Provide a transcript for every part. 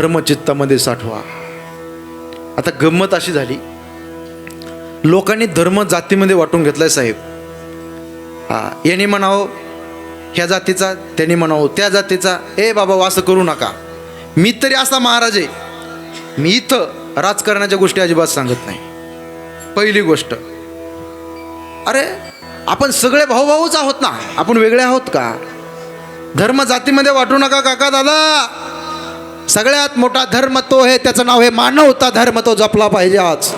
धर्म चित्तामध्ये साठवा. आता गंमत अशी झाली. लोकांनी धर्म जातीमध्ये वाटून घेतलाय साहेब. हा याने म्हणावं ह्या जातीचा त्याने म्हणावं त्या जातीचा ए बाबा वा असं करू नका. मी तरी असा महाराज आहे. मी इथं राजकारणाच्या गोष्टी अजिबात सांगत नाही. पहिली गोष्ट अरे आपण सगळे भाऊभाऊच आहोत ना? आपण वेगळे आहोत का? धर्म जातीमध्ये वाटू नका काका दादा. सगळ्यात मोठा धर्म तो आहे त्याचं नाव आहे मानवता धर्म तो जपला पाहिजे आज.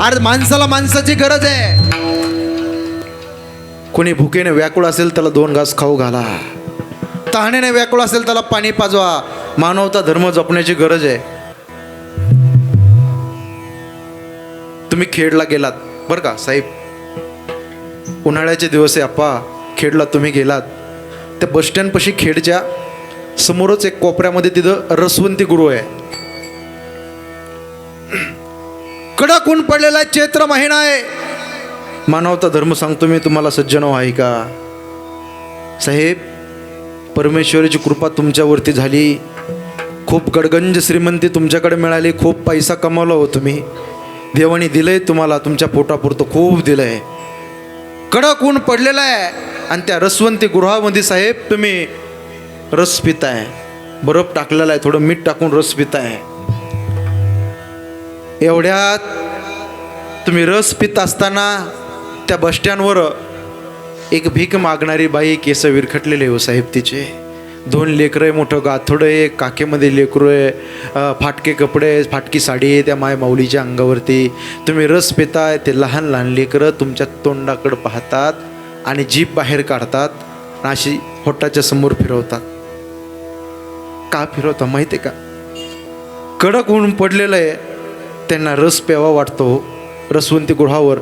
अरे माणसाला माणसाची गरज आहे. कोणी भुकेने व्याकुळ असेल त्याला दोन घास खाऊ घाला. तहाणेने व्याकुळ असेल त्याला पाणी पाजवा. मानवता धर्म जपण्याची गरज आहे. तुम्ही खेडला गेलात बरं का साहेब? उन्हाळ्याचे दिवस आहे अप्पा. खेडला तुम्ही गेलात. त्या बसस्टँडपाशी खेडच्या समोरच एक कोपऱ्यामध्ये तिथं रसवंती गुरु आहे. कडक ऊन पडलेला आहे चैत्र महिना आहे. मानवता धर्म सांगतो मी तुम्हाला सज्जन हो, आहे का साहेब परमेश्वराची कृपा तुमच्यावरती झाली. खूप गडगंज श्रीमंती तुमच्याकडे मिळाली खूप पैसा कमावला हो तुम्ही. देवाने दिलंय तुम्हाला तुमच्या पोटापुरतं खूप दिलंय. कडक ऊन पडलेला आहे. आणि त्या रसवंती गृहामध्ये साहेब तुम्ही रस पिताय. बरफ टाकलेला आहे थोडं मीठ टाकून रस पिताय. एवढ्यात तुम्ही रस पित असताना त्या बसस्टँडवर एक भीक मागणारी बाई केस विरखटलेले हो साहेब तिचे. दोन लेकरं आहे मोठं गाथोडं आहे काकेमध्ये लेकरं आहे फाटके कपडे आहे, फाटकी साडी आहे त्या माय माऊलीच्या अंगावरती. तुम्ही रस पिताय ते लहान लहान लेकरं तुमच्या तोंडाकडं पाहतात आणि जीभ बाहेर काढतात आणि अशी होटाच्या समोर फिरवतात. का फिरवता माहिती आहे का? कडक ऊन पडलेलं आहे त्यांना रस प्यावा वाटतो हो, रसवंती गृहावर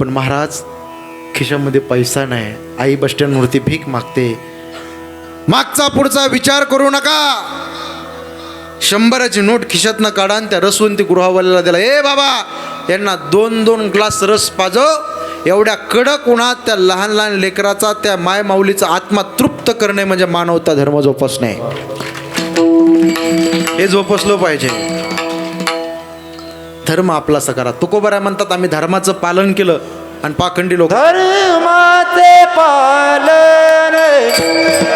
पण महाराज खिशामध्ये पैसा नाही आई बस भीक मागते. मागचा पुढचा विचार करू नका. शंभराची नोट खिशातनं काढा आणि त्या रसवंती गृहावाल्याला दिला ए बाबा यांना दोन दोन ग्लास रस पाजव. एवढ्या कडक उन्हात त्या लहान लहान लेकराचा त्या माय माऊलीचा आत्मा तृप्त करणे म्हणजे मानवता धर्म जोपासणे. हे जोपासलं पाहिजे. धर्म आपला करा तुकोबऱ्या म्हणतात आम्ही धर्माचं पालन केलं आणि पाखंडी लोक धर्माचे पालन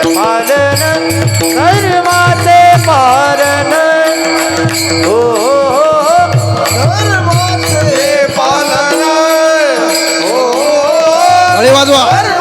पालन धर्माचे पालन. हो धर्माचे पालन. हो वाजवा.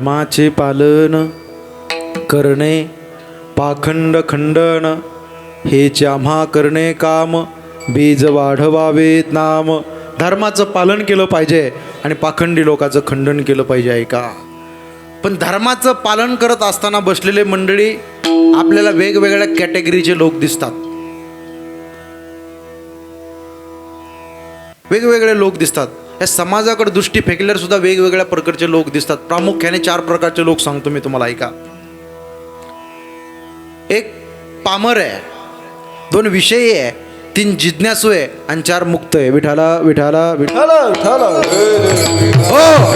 धर्माचे पालन करणे पाखंड खंडन हे आम्हा करणे काम बीज वाढवावेत नाम. धर्माचं पालन केलं पाहिजे आणि पाखंडी लोकांचं खंडन केलं पाहिजे ऐका. पण धर्माचं पालन करत असताना बसलेले मंडळी आपल्याला वेगवेगळ्या कॅटेगरीचे लोक दिसतात. वेगवेगळे लोक दिसतात. या समाजाकडे दृष्टी फेकल्यावर सुद्धा वेगवेगळ्या प्रकारचे लोक दिसतात. प्रामुख्याने चार प्रकारचे लोक सांगतो मी तुम्हाला ऐका. एक पामर आहे दोन विषयी आहे तीन जिज्ञासू आहे आणि चार मुक्त आहे. विठाला विठाला विठाला विठाला. हो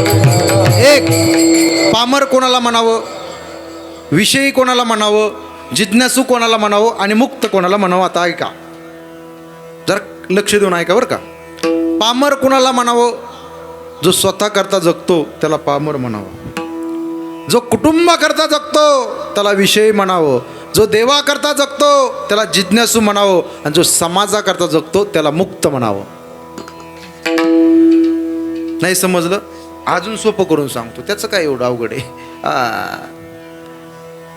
एक पामर कोणाला म्हणावं? विषयी कोणाला म्हणावं? जिज्ञासू कोणाला म्हणावं? आणि मुक्त कोणाला म्हणावं? आता ऐका. जरा लक्ष देऊन ऐका बरं का. पामर कुणाला म्हणावं? जो स्वतः करता जगतो त्याला पामर म्हणावं. जो कुटुंबाकरता जगतो त्याला विषय म्हणावं. जो देवाकरता जगतो त्याला जिज्ञासू म्हणावं. आणि जो समाजाकरता जगतो त्याला मुक्त म्हणावं. नाही समजलं? अजून सोपं करून सांगतो. त्याचं काय एवढं अवघड आहे?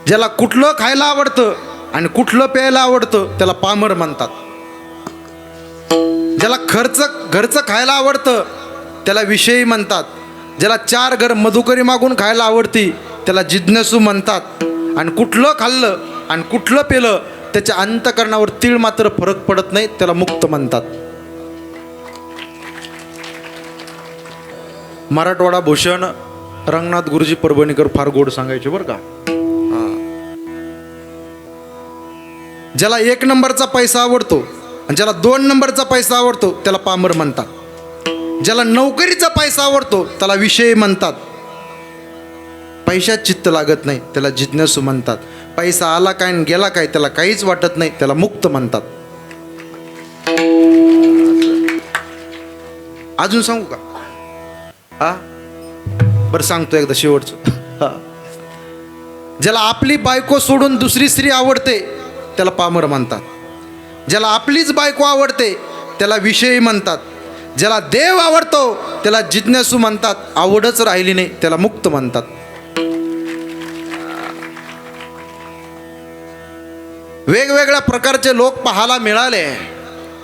ज्याला कुठलं खायला आवडतं आणि कुठलं प्यायला आवडतं त्याला पामर म्हणतात. ज्याला खर्च घरचं खायला आवडतं त्याला विषयी म्हणतात. ज्याला चार घर मधुकरी मागून खायला आवडती त्याला जिज्ञासू म्हणतात. आणि कुठलं खाल्लं आणि कुठलं पेलं त्याच्या अंतकरणावर तीळ मात्र फरक पडत नाही त्याला मुक्त म्हणतात. मराठवाडा भूषण रंगनाथ गुरुजी परभणीकर फार गोड सांगायचे बरं का? ज्याला एक नंबरचा पैसा आवडतो आणि ज्याला दोन नंबरचा पैसा आवडतो त्याला पामर म्हणतात. ज्याला नोकरीचा पैसा आवडतो त्याला विषय म्हणतात. पैशात चित्त लागत नाही त्याला जिज्ञासू म्हणतात. पैसा आला काय आणि गेला काय त्याला काहीच वाटत नाही त्याला मुक्त म्हणतात. अजून सांगू का? हा? बरं सांगतो एकदा शेवटचं. ज्याला आपली बायको सोडून दुसरी स्त्री आवडते त्याला पामर म्हणतात. ज्याला आपलीच बायको आवडते त्याला विषयी म्हणतात. ज्याला देव आवडतो त्याला जिज्ञासू म्हणतात. आवडच राहिली नाही त्याला मुक्त म्हणतात. वेगवेगळ्या प्रकारचे लोक पाहायला मिळाले.